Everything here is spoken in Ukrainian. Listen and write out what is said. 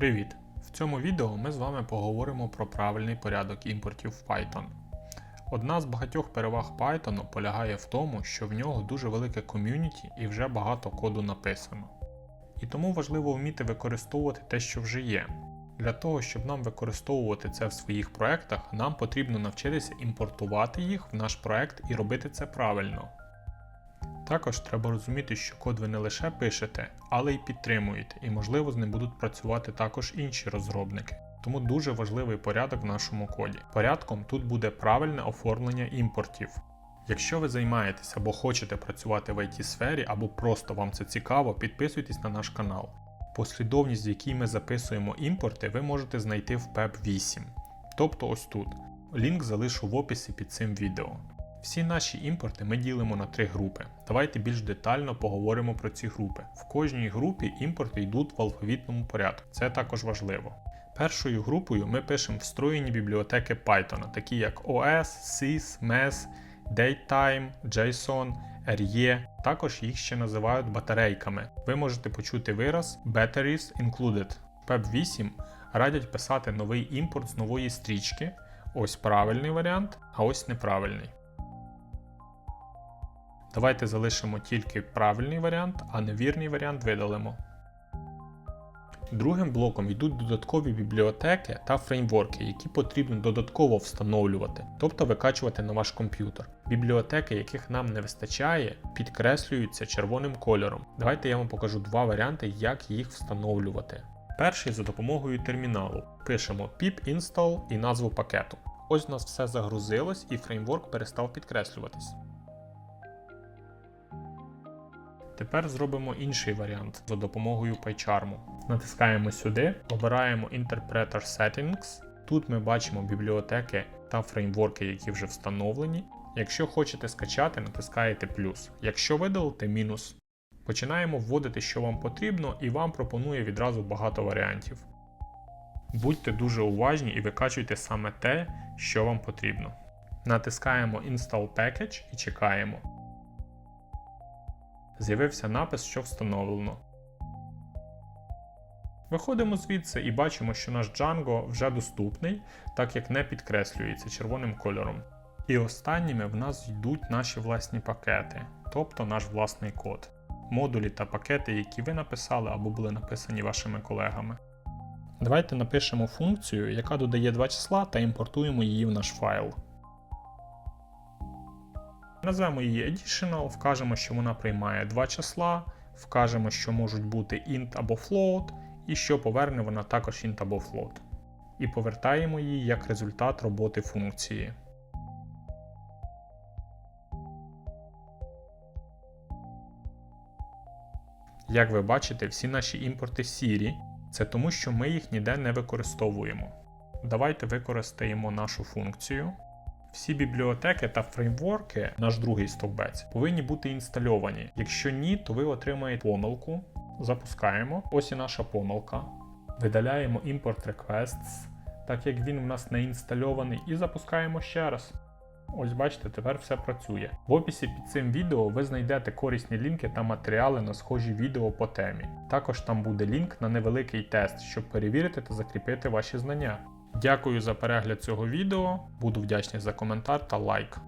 Привіт! В цьому відео ми з вами поговоримо про правильний порядок імпортів в Python. Одна з багатьох переваг Python полягає в тому, що в нього дуже велике ком'юніті і вже багато коду написано. І тому важливо вміти використовувати те, що вже є. Для того, щоб нам використовувати це в своїх проектах, нам потрібно навчитися імпортувати їх в наш проект і робити це правильно. Також треба розуміти, що код ви не лише пишете, але й підтримуєте, і можливо з ним будуть працювати також інші розробники. Тому дуже важливий порядок в нашому коді. Порядком тут буде правильне оформлення імпортів. Якщо ви займаєтесь або хочете працювати в it сфері, або просто вам це цікаво, підписуйтесь на наш канал. Послідовність, в якій ми записуємо імпорти, ви можете знайти в PEP 8, тобто ось тут. Лінк залишу в описі під цим відео. Всі наші імпорти ми ділимо на три групи. Давайте більш детально поговоримо про ці групи. В кожній групі імпорти йдуть в алфавітному порядку, це також важливо. Першою групою ми пишемо встроєні бібліотеки Python, такі як OS, sys, MES, datetime, JSON, RE. Також їх ще називають батарейками. Ви можете почути вираз Batteries Included. PEP 8 радять писати новий імпорт з нової стрічки. Ось правильний варіант, а ось неправильний. Давайте залишимо тільки правильний варіант, а невірний варіант видалимо. Другим блоком йдуть додаткові бібліотеки та фреймворки, які потрібно додатково встановлювати, тобто викачувати на ваш комп'ютер. Бібліотеки, яких нам не вистачає, підкреслюються червоним кольором. Давайте я вам покажу два варіанти, як їх встановлювати. Перший за допомогою терміналу. Пишемо pip install і назву пакету. Ось у нас все загрузилось і фреймворк перестав підкреслюватись. Тепер зробимо інший варіант за допомогою PyCharm. Натискаємо сюди, обираємо Interpreter Settings. Тут ми бачимо бібліотеки та фреймворки, які вже встановлені. Якщо хочете скачати, натискаєте плюс. Якщо видалити мінус. Починаємо вводити, що вам потрібно, і вам пропонує відразу багато варіантів. Будьте дуже уважні і викачуйте саме те, що вам потрібно. Натискаємо Install Package і чекаємо з'явився напис, що встановлено. Виходимо звідси і бачимо, що наш Django вже доступний, так як не підкреслюється червоним кольором. І останніми в нас йдуть наші власні пакети, тобто наш власний код, модулі та пакети, які ви написали або були написані вашими колегами. Давайте напишемо функцію, яка додає два числа та імпортуємо її в наш файл. Назвемо її Additional, вкажемо, що вона приймає два числа, вкажемо, що можуть бути int або float, і що поверне вона також int або float. І повертаємо її як результат роботи функції. Як ви бачите, всі наші імпорти сірі, це тому, що ми їх ніде не використовуємо. Давайте використаємо нашу функцію. Всі бібліотеки та фреймворки, наш другий стовбець, повинні бути інстальовані. Якщо ні, то ви отримаєте помилку. Запускаємо. Ось і наша помилка. Видаляємо import requests, так як він в нас не інстальований, і запускаємо ще раз. Ось бачите, тепер все працює. В описі під цим відео ви знайдете корисні лінки та матеріали на схожі відео по темі. Також там буде лінк на невеликий тест, щоб перевірити та закріпити ваші знання. Дякую за перегляд цього відео, буду вдячний за коментар та лайк.